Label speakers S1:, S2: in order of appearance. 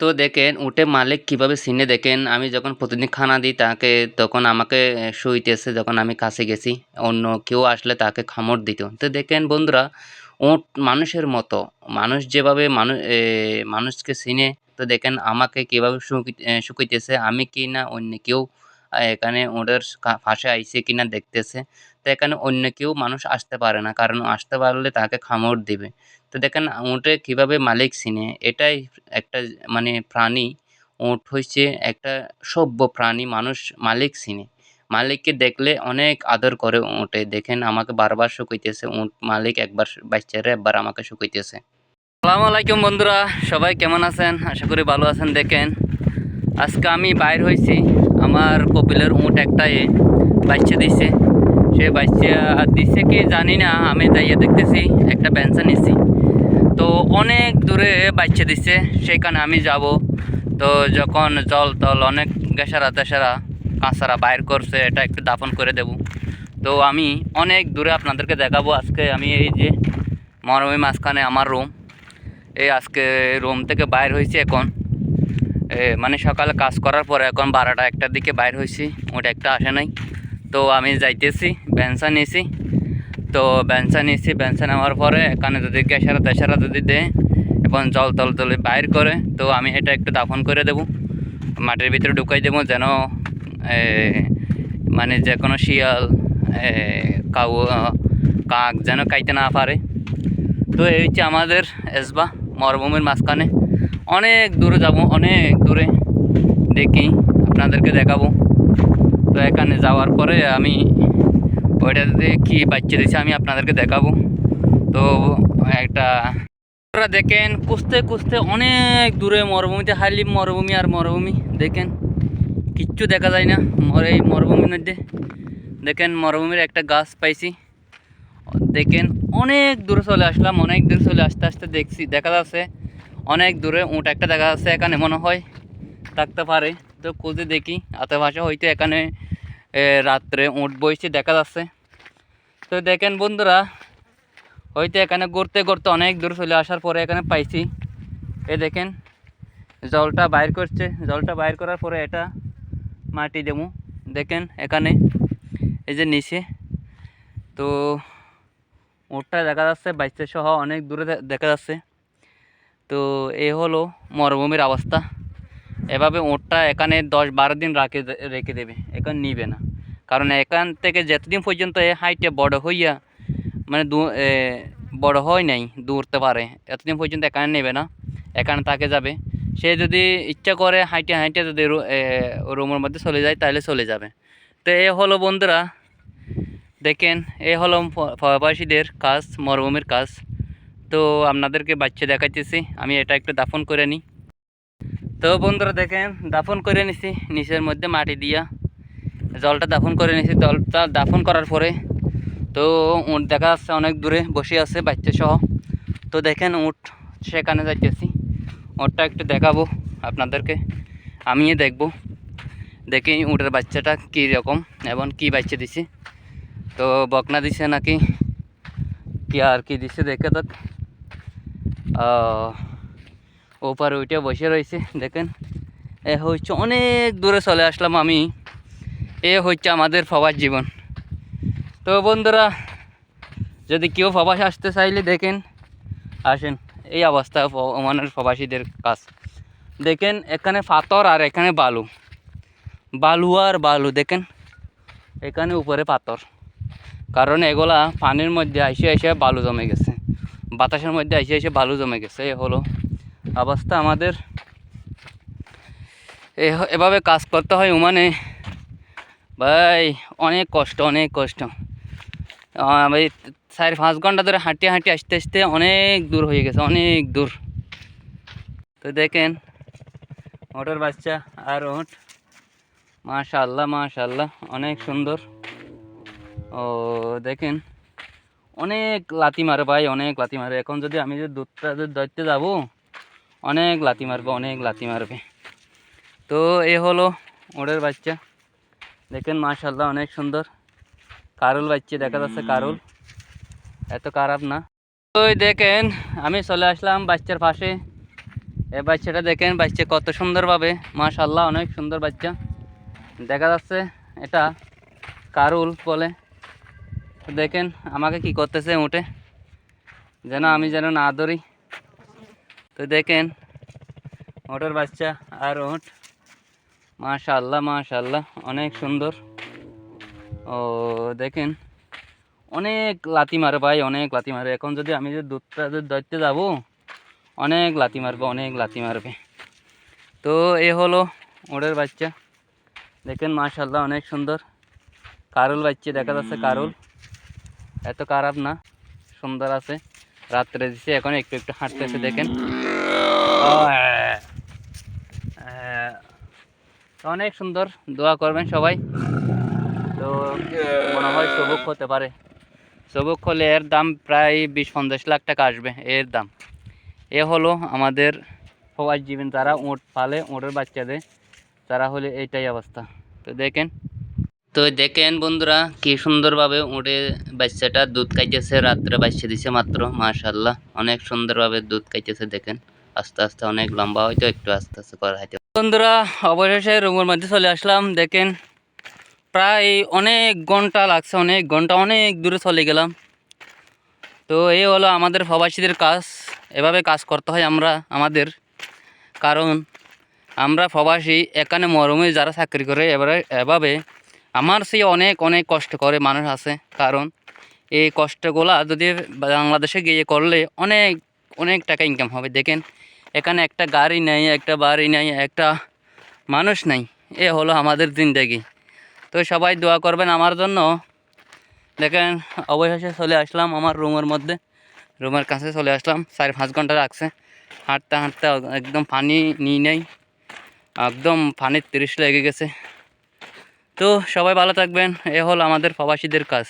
S1: তো দেখেন উঠে মালিক কীভাবে চিনে দেখেন? আমি যখন প্রতিদিন খানা দিই তাকে তখন আমাকে শুইতেছে যখন আমি কাছে গেছি। অন্য কেউ আসলে তাকে খামড় দিত। তো দেখেন বন্ধুরা উট মানুষের মতো। মানুষ যেভাবে মানুষ মানুষকে চিনে তো দেখেন আমাকে কীভাবে শুকি- এ, শুকাইতেছে আমি কি না অন্য কেউ এখানে ওদের পাশে আইছে কিনা দেখতেছে। তো এখানে অন্য কেউ মানুষ আসতে পারে না কারণ আসতে পারলে তাকে খামড় দিবে। তো দেখেন উটে কীভাবে মালিক চিনে? এটাই একটা মানে প্রাণী, উট হচ্ছে একটা সভ্য প্রাণী, মানুষ মালিক চিনে। মালিককে দেখলে অনেক আদর করে উটে। দেখেন, আমাকে বারবার শুকাইতেছে, উট মালিক একবার বাচ্চারে একবার আমাকে শুকাইতেছে। আসসালামু আলাইকুম বন্ধুরা, সবাই কেমন আছেন? আশা করি ভালো আছেন। দেখেন, আজকে আমি বাইর হয়েছি আমার কপিলের উঁট একটাই বাচ্চা দিছে। সে বাচ্চা দিছে কি জানি না, আমি যাইয়া দেখতেছি, একটা বেঞ্চা নিছি। তো অনেক দূরে বাচ্চা দিচ্ছে সেখানে আমি যাব। তো যখন জল তল অনেক গেসারা তেসারা কাঁচারা বাইর করছে, এটা একটু দাফন করে দেব। তো আমি অনেক দূরে আপনাদেরকে দেখাবো আজকে আমি এই যে মরমী মাঝখানে আমার রুম এই আজকে রুম থেকে বাইর হয়েছি এখন। মানে সকালে কাজ করার পরে এখন বারোটা একটার দিকে বাইর হয়েছি ওটা একটা আসে নাই। তো আমি যাইতেছি বেঞ্চা নিয়েছি। তো বেঞ্চা নিয়েছি বেঞ্চা নেওয়ার পরে এখানে যদি গ্যাসারা তেসারা যদি দেয় এবং জল তল তলে বাইর করে, তো আমি এটা একটু দাফন করে দেব। মাটির ভিতরে ঢুকাই দেবো যেন মানে যে কোনো শিয়াল কাউ কাক যেন খাইতে না পারে। তো এই হচ্ছে আমাদের এসবা মরুভূমির মাঝখানে। অনেক দূরে যাব, অনেক দূরে দেখি, আপনাদেরকে দেখাবো। তো এখানে যাওয়ার পরে আমি ওইটাতে কি বাচ্চা দিয়েছে আমি আপনাদেরকে দেখাবো। তো একটা আপনারা দেখেন কুস্তে কুস্তে অনেক দূরে মরুভূমিতে, হাইলি মরুভূমি আর মরুভূমি, দেখেন। কিচ্ছু দেখা যায় না এই মরুভূমির মধ্যে। দেখেন মরুভূমির একটা গাছ পাইছি। দেখেন অনেক দূরে চলে আসলাম, অনেক দূরে চলে আসতে আসতে দেখছি, দেখা যাচ্ছে অনেক দূরে উঁট একটা দেখা যাচ্ছে এখানে, মনে হয় থাকতে পারে। তো খুঁজে দেখি আশেপাশে হয়তো এখানে রাত্রে উঁট বইছে, দেখা যাচ্ছে। তো দেখেন বন্ধুরা, হয়তো এখানে ঘুরতে ঘুরতে অনেক দূর চলে আসার পরে এখানে পাইছি। এ দেখেন, জলটা বাইর করছে। জলটা বাইর করার পরে এটা মাটি দেবো। দেখেন এখানে, এই যে নিচে। তো উটটা দেখা যাচ্ছে বাইচে সহ অনেক দূরে দেখা যাচ্ছে। তো এই হলো মরুভূমির অবস্থা। এভাবে উটটা এখানে দশ বারো দিন রাখে রেখে দেবে। এখান নিবে না। কারণ এখান থেকে যতদিন পর্যন্ত এ হাইটে বড় হইয়া মানে দু বড় হয় নাই, দৌড়তে পারে, এতদিন পর্যন্ত এখানে নেবে না, এখানে তাকে যাবে। সে যদি ইচ্ছা করে হাইটে হাইটে যদি রুমের মধ্যে চলে যায়, তাহলে চলে যাবে। তো এ হলো বন্ধুরা, দেখেন, এ হলো প্রবাসীদের কাজ, মরুভূমির কাজ। তো আপনাদেরকে বাচ্চা দেখাইতেছি, আমি এটা একটু দাফন করে নিই। তো বন্ধুরা, দেখেন, দাফন করে নিছি, নিচের মধ্যে মাটি দিয়া। জলটা দাফন করে নিয়েছি। জলটা দাফন করার পরে তো উট দেখা যাচ্ছে অনেক দূরে বসে আছে বাচ্চা সহ। তো দেখেন উট সেখানে যাইতেছি। উটটা একটু দেখাবো আপনাদেরকে। আমিও দেখব। দেখি উটের বাচ্চাটা কী রকম এবং কী বাচ্চা দিছে। তো বকনা দিছে নাকি? কি আর কি দিছে দেখে তো ওপারে ওইটা বসে রয়েছে। দেখেন, এ হচ্ছে অনেক দূরে চলে আসলাম আমি। এ হচ্ছে আমাদের প্রবাস জীবন। তো বন্ধুরা, যদি কেউ প্রবাস আসতে চাইলে দেখেন, আসেন, এই অবস্থা মানে প্রবাসীদের কাজ। দেখেন, এখানে পাথর আর এখানে বালু। বালু আর বালু, দেখেন, এখানে উপরে পাথর। কারণ এগুলা পানির মধ্যে আইসে এসে বালু জমে গেছে। বাতাসের মধ্যে আইসে এসে বালু জমে গেছে, এ হলো অবস্থা আমাদের। এভাবে কাজ করতে হয় মানে ভাই, অনেক কষ্ট অনেক কষ্ট। ভাই, চার পাঁচ ঘণ্টা ধরে হাঁটিয়ে হাঁটিয়ে আসতে আসতে অনেক দূর হয়ে গেছে, অনেক দূর। তো দেখেন, ওটার বাচ্চা আর ওট। মাশাল্লাহ মাশাল্লাহ অনেক সুন্দর। ও, দেখেন, অনেক লাতি মারে ভাই, অনেক লাতি মারে। এখন যদি আমি যে দুধটা ধরতে যাব, অনেক লাতি মারবে, অনেক লাতি মারবে। তো এ হলো ওটার বাচ্চা। দেখেন মাশাল্লাহ অনেক সুন্দর। কারুল বাচ্চা, দেখা যাচ্ছে কারুল। এত খারাপ না। ওই দেখেন, আমি চলে আসলাম বাচ্চার পাশে। এই বাচ্চাটা দেখেন, বাচ্চা কত সুন্দরভাবে মাশাল্লাহ অনেক সুন্দর বাচ্চা। দেখা যাচ্ছে এটা কারুল বলে। দেখেন, আমাকে কি করতেছে উঠে। যেন আমি যেন না ধরি। তো দেখেন, ওটার বাচ্চা আর ওট। মাশাল্লাহ মাশাল্লাহ অনেক সুন্দর। ও, দেখেন, অনেক লাতি মারে ভাই, অনেক লাতি মারে। এখন যদি আমি যদি দুধটা যদি ধরতে যাব, অনেক লাতি মারবে, অনেক লাতি মারবে। তো, এ হলো ওড়ের বাচ্চা। দেখেন মাশাল্লাহ অনেক সুন্দর। কারুল বাচ্চা, দেখা যাচ্ছে কারুল। এত খারাপ না, সুন্দর আছে। রাত্রে দিছে, এখন একটু একটু হাঁটতেছে, দেখেন ও, হ্যাঁ। হ্যাঁ। তো অনেক সুন্দর, দোয়া করবেন সবাই। তো মনে হয় সবুক হতে পারে। সবুক হলে এর দাম প্রায় বিশ পঞ্চাশ লাখ টাকা আসবে, এর দাম। এ হলো আমাদের সবাই জীবন, যারা উঁট পালে উঁটের বাচ্চাদের, তারা হলে এইটাই অবস্থা। তো দেখেন তো দেখেন বন্ধুরা, কি সুন্দরভাবে উঁটে বাচ্চাটা দুধ খাইতেছে, রাত্রে বাচ্চা দিছে মাত্র মাশাল্লাহ অনেক সুন্দরভাবে দুধ খাইতেছে, দেখেন। আস্তে আস্তে অনেক লম্বা, হয়তো একটু আস্তে আস্তে করা হাইতে বন্ধুরা, অবশেষে রুমের মধ্যে চলে আসলাম। দেখেন, প্রায় অনেক ঘণ্টা লাগছে, অনেক ঘণ্টা, অনেক দূরে চলে গেলাম। তো এই হলো আমাদের প্রবাসীদের কাজ। এভাবে কাজ করতে হয় আমরা, আমাদের। কারণ আমরা প্রবাসী, এখানে মরমে যারা চাকরি করে, এবারে, এভাবে আমার সেই অনেক অনেক কষ্ট করে মানুষ আছে। কারণ এই কষ্টগুলা যদি বাংলাদেশে গিয়ে করলে অনেক অনেক টাকা ইনকাম হবে। দেখেন এখানে একটা গাড়ি নেই, একটা বাড়ি নেই, একটা মানুষ নেই। এ হলো আমাদের জিন্দগি। তো সবাই দোয়া করবেন আমার জন্য। দেখেন, অবশেষে চলে আসলাম আমার রুমের মধ্যে। রুমের কাছে চলে আসলাম, চার পাঁচ ঘণ্টা লাগছে হাঁটতে হাঁটতে একদম পানি নিই নেই। একদম পানির তিরিশ লেগে গেছে। তো সবাই ভালো থাকবেন। এ হল আমাদের প্রবাসীদের কাজ।